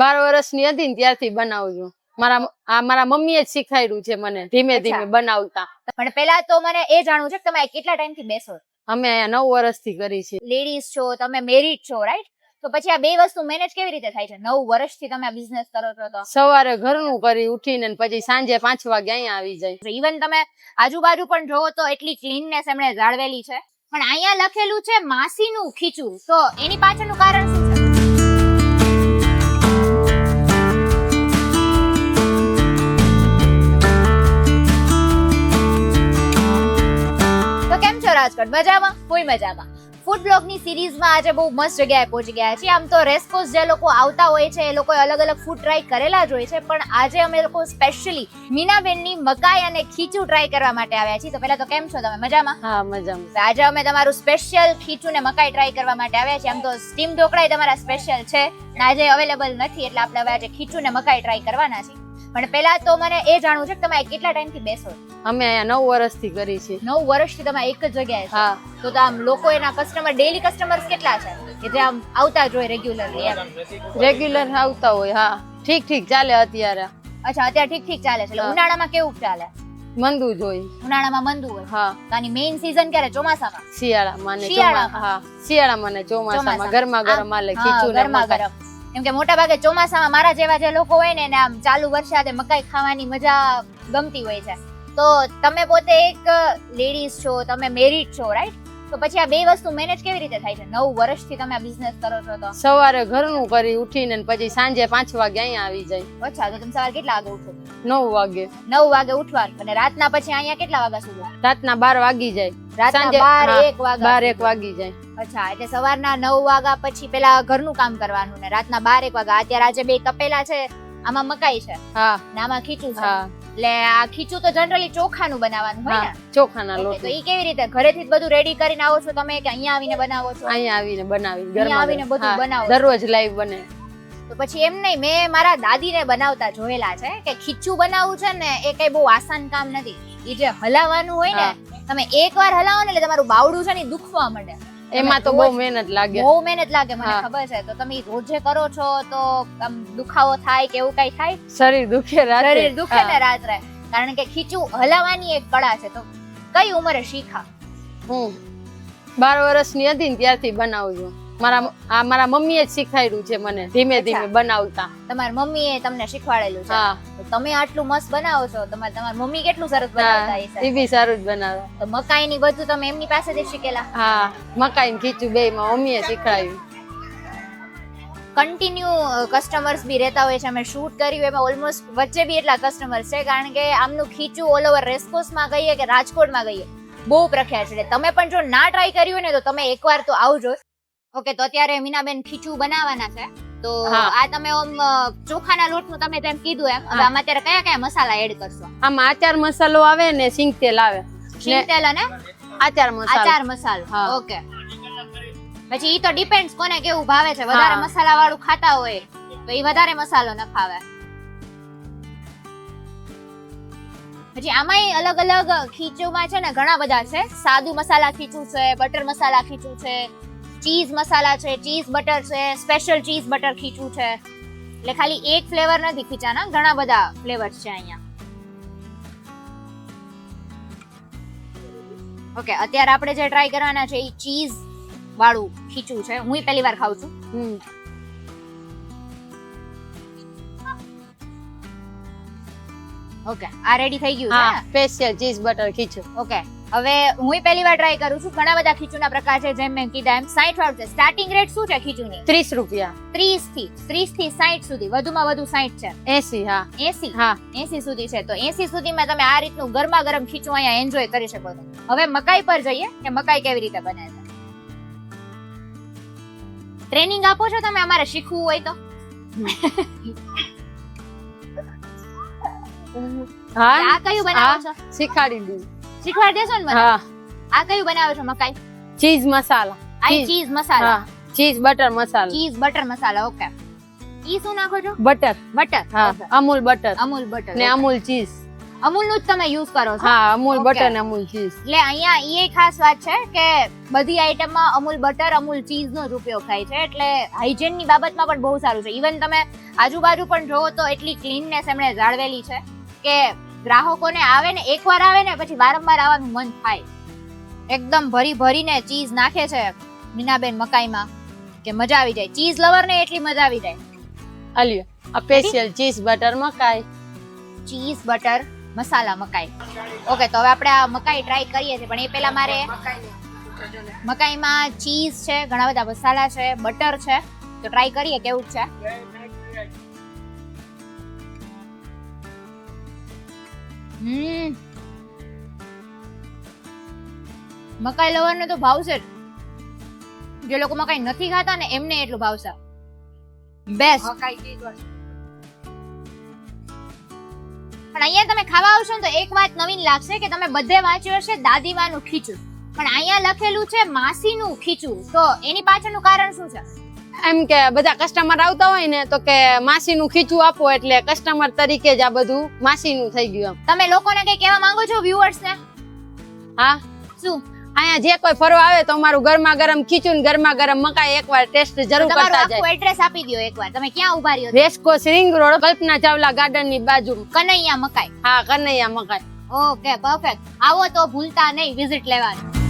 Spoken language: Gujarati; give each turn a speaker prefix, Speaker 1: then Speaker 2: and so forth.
Speaker 1: બાર વર્ષની હતી ને ત્યારથી બનાવું છું. મારા આ મારા મમ્મીએ જ શીખવાડ્યું છે મને ધીમે ધીમે બનાવતા.
Speaker 2: પણ પહેલા તો મને એ જાણવું છે કે તમે કેટલા ટાઈમથી બેસો
Speaker 1: અમે અહીંયા નવ વર્ષથી કરી છે.
Speaker 2: લેડીઝ છો તમે મેરીડ છો રાઈટ તો પછી આ બે વસ્તુ મેનેજ કેવી રીતે થાય છે? નવ વર્ષથી તમે આ બિઝનેસ કરો છો તો?
Speaker 1: સવારે ઘરનું કરી ઉઠીને પછી સાંજે પાંચ વાગે અહીંયા આવી જાય.
Speaker 2: ઇવન તમે આજુબાજુ પણ જોવો તો એટલી ક્લીનનેસ એમણે જાળવેલી છે. પણ અહીંયા લખેલું છે માસીનું ખીચું. તો એની પાછળનું કારણ શું છે? રાજકોટ. મજામાં? કોઈ મજામાં? ફૂડ બ્લોગની સિરીઝમાં આજે બહુ મસ્ત જગ્યાએ પહોંચી ગયા છીએ. આમ તો રેસ્કોસ જે લોકો આવતા હોય છે એ લોકોએ અલગ અલગ ફૂડ ટ્રાય કરેલા જ હોય છે પણ આજે અમે લોકો સ્પેશિયલી મીનાબેનની મકાઈ અને ખીચું ટ્રાય કરવા માટે આવ્યા છીએ. તો પહેલા તો કેમ છો તમે? મજામાં?
Speaker 1: હા મજામાં.
Speaker 2: આજે અમે તમારું સ્પેશિયલ ખીચું ને મકાઈ ટ્રાય કરવા માટે આવ્યા છીએ. આમ તો સ્ટીમ ઢોકળા તમારા સ્પેશિયલ છે અને આજે અવેલેબલ નથી એટલે આપણે હવે આજે ખીચું ને મકાઈ ટ્રાય કરવાના છીએ. પણ પહેલા તો મને એ જાણવું છે કે તમે કેટલા ટાઈમથી બેસો છો?
Speaker 1: અમે અહીંયા નવ વર્ષથી કરી છે
Speaker 2: નવ વર્ષથી તમે એક જ જગ્યાએ
Speaker 1: હા.
Speaker 2: તો તો આમ લોકો એના કસ્ટમર ડેલી કસ્ટમર્સ કેટલા છે? કે જે આમ આવતા જ હોય રેગ્યુલરલી એમ?
Speaker 1: રેગ્યુલર આવતા હોય હા. ઠીક ઠીક ચાલે અત્યારે.
Speaker 2: અચ્છા અત્યારે ઠીક ઠીક ચાલે છે. ઉનાળામાં કેવું ચાલે?
Speaker 1: મંદુ જ હોય.
Speaker 2: ઉનાળામાં મંદુ હોય?
Speaker 1: હા.
Speaker 2: તાની મેઇન સીઝન ક્યારે? ચોમાસામાં?
Speaker 1: શિયાળામાં ને ચોમાસામાં હા. શિયાળામાં ને ચોમાસામાં. ગરમા ગરમ
Speaker 2: આલે
Speaker 1: ખીચું
Speaker 2: ગરમા ગરમ કેમ કે મોટા ભાગે ચોમાસામાં મારા જેવા જે લોકો હોય ને એને આમ ચાલુ વરસાદે મકાઈ ખાવાની મજા ગમતી હોય છે. તો તમે પોતે એક લેડીઝ છો તમે મેરીડ છો રાઈટ તો પછી આ બે વસ્તુ મેનેજ કેવી રીતે થાય છે? નવ વર્ષથી તમે આ બિઝનેસ કરો છો તો?
Speaker 1: સવારે ઘરનું કરી ઉઠીને પછી સાંજે પાંચ વાગે અહીંયા આવી જાય.
Speaker 2: અચ્છા તો તમે સવારે કેટલા વાગે ઉઠો?
Speaker 1: નવ વાગે.
Speaker 2: નવ વાગે ઉઠવાનું અને રાતના પછી અહીંયા કેટલા વાગ્યા સુધી?
Speaker 1: રાતના બાર વાગી જાય.
Speaker 2: રાતના બાર એક વાગે
Speaker 1: બાર એક વાગી જાય.
Speaker 2: અચ્છા એટલે સવારના નવ વાગ્યા પછી પેલા ઘરનું કામ કરવાનું ને રાતના બાર એક વાગ્યા. અત્યારે આજે બે તપેલા છે આમાં મકાઈ છે.
Speaker 1: હા.
Speaker 2: ને આમાં ખીચું છે.
Speaker 1: હા.
Speaker 2: એટલે આ ખીચું તો જનરલી ચોખાનું બનાવવાનું હોય ને?
Speaker 1: ચોખાના લોટ.
Speaker 2: તો ઈ કેવી રીતે? ઘરેથી જ બધું રેડી કરીને આવો છો તમે કે અહીંયા આવીને બનાવો છો?
Speaker 1: અહીંયા આવીને બનાવી ઘરમાં
Speaker 2: આવીને બધું બનાવો
Speaker 1: દરરોજ લાઈવ બને.
Speaker 2: તો પછી એમ નહીં મેં મારા દાદીને બનાવતા જોયેલા છે કે ખીચું બનાવવું છે ને એ કઈ બહુ આસાન કામ નથી. એ જે હલાવવાનું હોય ને તમે એકવાર હલાવો ને એટલે તમારું બાવડું છે ને દુખવા માંડે.
Speaker 1: એમાં તો બહુ મહેનત લાગે.
Speaker 2: બહુ મહેનત લાગે મને ખબર છે. તો તમે રોજે કરો છો તો આમ દુખાવો થાય કે એવું કઈ થાય?
Speaker 1: શરીર દુખે રાત્રે.
Speaker 2: શરીર દુખે ને રાત્રે. કારણ કે ખીચું હલાવવાની એક કળા છે. તો કઈ ઉંમરે શીખા?
Speaker 1: હું બાર વર્ષની હતી ને ત્યારથી બનાવું છું. મારા આ મારા મમ્મીએ જ શીખવાડ્યું છે મને ધીમે ધીમે બનાવતા.
Speaker 2: તમારી મમ્મીએ તમને શીખવાડેલું છે. તમે આટલું મસ્ત બનાવો છો તમારે તમારી મમ્મી કેટલું સરસ બનાવતા
Speaker 1: એ બી સારું જ બનાવે.
Speaker 2: તો મકાઈ ની બધું તમે એમની પાસેથી શીખેલા?
Speaker 1: હા મકાઈ ને ખીચું બે માં મમ્મીએ શીખવાડ્યું.
Speaker 2: કન્ટિન્યુ કસ્ટમર્સ બી રહેતા હોય છે. અમે શૂટ કર્યું એમાં ઓલમોસ્ટ વચ્ચે બી એટલા કસ્ટમર્સ છે કારણ કે આમનું ખીચું ઓલ ઓવર રેસ્કોસમાં કહીએ કે રાજકોટમાં કહીએ બહુ પ્રખ્યાત છે. એટલે તમે પણ જો ના ટ્રાય કર્યું હોય ને તો તમે એકવાર તો આવજો. ઓકે તો અત્યારે મીનાબેન ખીચું બનાવવાના છે. તો આ તમે ઓમ ચોખાના લોટનું તમે તેમ કીધું એમ હવે આમાં અત્યારે કયા કયા મસાલા એડ કરશો?
Speaker 1: આમાં આચાર મસાલો આવે ને સિંગ તેલ આવે.
Speaker 2: સિંગ તેલ અને
Speaker 1: આચાર મસાલો.
Speaker 2: આચાર મસાલો. ઓકે. પછી ઈ તો ડિપેન્ડ્સ કોને કેવું ભાવે છે. વધારે મસાલા વાળું ખાતા હોય તો ઈ વધારે મસાલો ન ખાવે પછી આમાંય અલગ અલગ ખીચુમાં છે ને ઘણા બધા છે. સાદું મસાલા ખીચું છે બટર મસાલા ખીચું છે ચીઝ મસાલા છે ચીઝ બટર છે સ્પેશિયલ ચીઝ બટર ખીચું છે. એટલે ખાલી એક ફ્લેવર નથી ખીચાના ઘણા બધા ફ્લેવર્સ છે અહીંયા. ઓકે અત્યારે આપણે જે ટ્રાય કરવાના છે એ ચીઝ વાળું ખીચું છે. હું પહેલી વાર ખાઉં છું.
Speaker 1: હમ.
Speaker 2: ઓકે આ રેડી થઈ ગયું
Speaker 1: હા
Speaker 2: છે
Speaker 1: સ્પેશિયલ ચીઝ બટર ખીચું.
Speaker 2: ઓકે હવે હું પહેલી વાર ટ્રાય કરું છું. ઘણા બધા ખીચુના પ્રકાર છે જેમ મેં કીધા એમ 60 વાળું છે. સ્ટાર્ટિંગ રેટ શું છે ખીચુની?
Speaker 1: ત્રીસ રૂપિયા.
Speaker 2: 30 થી 30 થી 60 સુધી. વધુમાં વધુ 60 છે.
Speaker 1: એસી હા.
Speaker 2: 80
Speaker 1: હા.
Speaker 2: 80 સુધી છે. તો 80 સુધીમાં તમે આ રીતનું ગરમા ગરમ ખીચું અહીંયા એન્જોય કરી શકો છો. હવે મકાઈ પર જઈએ કે મકાઈ કેવી રીતે બને છે. ટ્રેનિંગ આપો છો તમે? અમારે શીખવું હોય તો.
Speaker 1: હા.
Speaker 2: આ કયું બનાવો છો?
Speaker 1: શીખાડી દીધું
Speaker 2: શીખવાડ દેશો ને મને?
Speaker 1: હા.
Speaker 2: આ કયું બનાવો છો મકાઈ?
Speaker 1: ચીઝ મસાલા.
Speaker 2: આ
Speaker 1: cheese.
Speaker 2: Cheese masala?
Speaker 1: Cheese butter masala.
Speaker 2: Cheese butter masala okay. ઈ શું નાખો છો?
Speaker 1: બટર.
Speaker 2: બટર.
Speaker 1: હા. અમૂલ બટર.
Speaker 2: અમૂલ બટર
Speaker 1: ને અમૂલ ચીઝ.
Speaker 2: અમૂલનું જ તમે યુઝ કરો છો?
Speaker 1: હા અમૂલ બટર ને અમૂલ ચીઝ.
Speaker 2: એટલે અહીંયા એ ખાસ વાત છે કે બધી આઈટમમાં અમૂલ બટર અમૂલ ચીઝનો જ ઉપયોગ થાય છે. એટલે હાઇજેનની બાબતમાં પણ બહુ સારું છે. ઇવન તમે આજુબાજુ પણ જોવો તો એટલી ક્લીનનેસ એમણે જાળવેલી છે કે ગ્રાહકોને આવે ને એકવાર આવે ને પછી વારંવાર આવવાનું મન થાય. એકદમ ભરી ભરીને ચીઝ નાખે છે મીનાબેન મકાઈમાં કે મજા આવી જાય. ચીઝ લવર ને એટલી મજા આવી જાય.
Speaker 1: અલ્યો આ સ્પેશિયલ ચીઝ બટર મકાઈ.
Speaker 2: ચીઝ બટર મસાલા મકાઈ. ઓકે તો હવે આપણે આ મકાઈ ટ્રાય કરીએ છીએ પણ એ પહેલા મારે મકાઈમાં ચીઝ છે ઘણા બધા મસાલા છે બટર છે. તો ટ્રાય કરીએ કેવું છે? હમ. મકાઈ લવરને તો ભાવશે જ જે લોકો મકાઈ નથી ખાતા ને એમને એટલું ભાવશે બેસ્ટ. પણ અહીંયા તમે ખાવા આવશો ને તો એક વાત નવીન લાગશે કે તમે બધે વાંચ્યું હશે દાદીમાનું ખીચું. પણ અહીંયા લખેલું છે માસીનું ખીચું. તો એની પાછળનું કારણ શું છે?
Speaker 1: એમ કે બધા કસ્ટમર આવતા હોય ને તો કે માસીનું ખીચું આપો એટલે કસ્ટમર તરીકે જ આ બધું માસીનું થઈ ગયું
Speaker 2: તમે લોકોને કઈ કહેવા માંગો છો વ્યુઅર્સ ને
Speaker 1: હા?
Speaker 2: શું?
Speaker 1: અહીંયા જે કોઈ ફરવા આવે તો અમારું ગરમા ગરમ ખીચું ગરમા ગરમ મકાઈ એકવાર ટેસ્ટ જરૂર કરતા જાય.
Speaker 2: એડ્રેસ આપી દો એકવાર. તમે ક્યાં ઊભા રહ્યો છો?
Speaker 1: Racecourse ring road Kalpana Chawla ગાર્ડનની બાજુ.
Speaker 2: કનૈયા મકાઈ.
Speaker 1: હા કનૈયા મકાઈ.
Speaker 2: ઓકે પરફેક્ટ આવો તો ભૂલતા નહીં વિઝિટ લેવાનું.